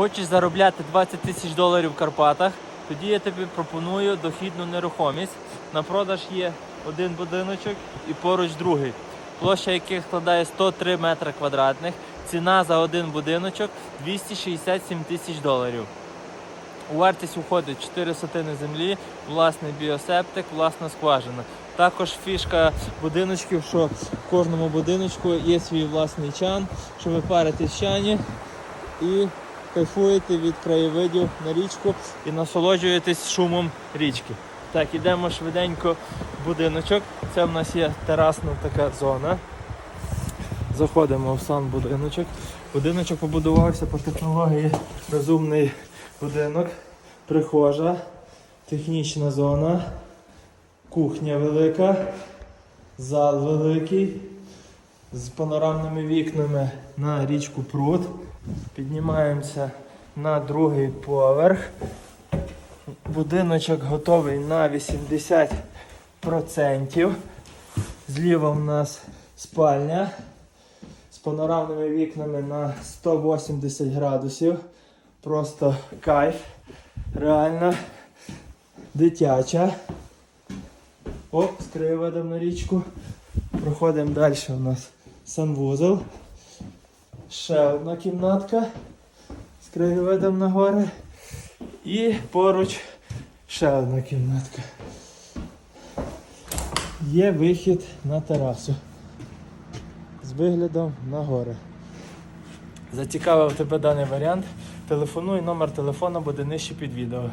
Хочеш заробляти 20 тисяч доларів в Карпатах? Тоді я тобі пропоную дохідну нерухомість. На продаж є один будиночок і поруч другий, площа яких складає 103 метри квадратних. Ціна за один будиночок 267 тисяч доларів. У вартість входить 4 сотини землі, власний біосептик, власна скважина. Також фішка будиночків, що в кожному будиночку є свій власний чан, що ви паритесь в чані і кайфуєте від краєвидів на річку і насолоджуєтесь шумом річки. Так, ідемо швиденько в будиночок. Це в нас є терасна така зона. Заходимо в сам будиночок. Будиночок побудувався по технології розумний будинок, прихожа, технічна зона, кухня велика, зал великий з панорамними вікнами на річку Пруд. Піднімаємося на другий поверх. Будиночок готовий на 80%. Зліва в нас спальня з панорамними вікнами на 180 градусів. Просто кайф. Реально дитяча. Оп, з краєвидом на річку. Проходимо далі. У нас санвузол. Ще одна кімнатка з краєвидом на гори. І поруч ще одна кімнатка. Є вихід на терасу з виглядом на гори. Зацікавив тебе даний варіант? Телефонуй, номер телефона буде нижче під відео.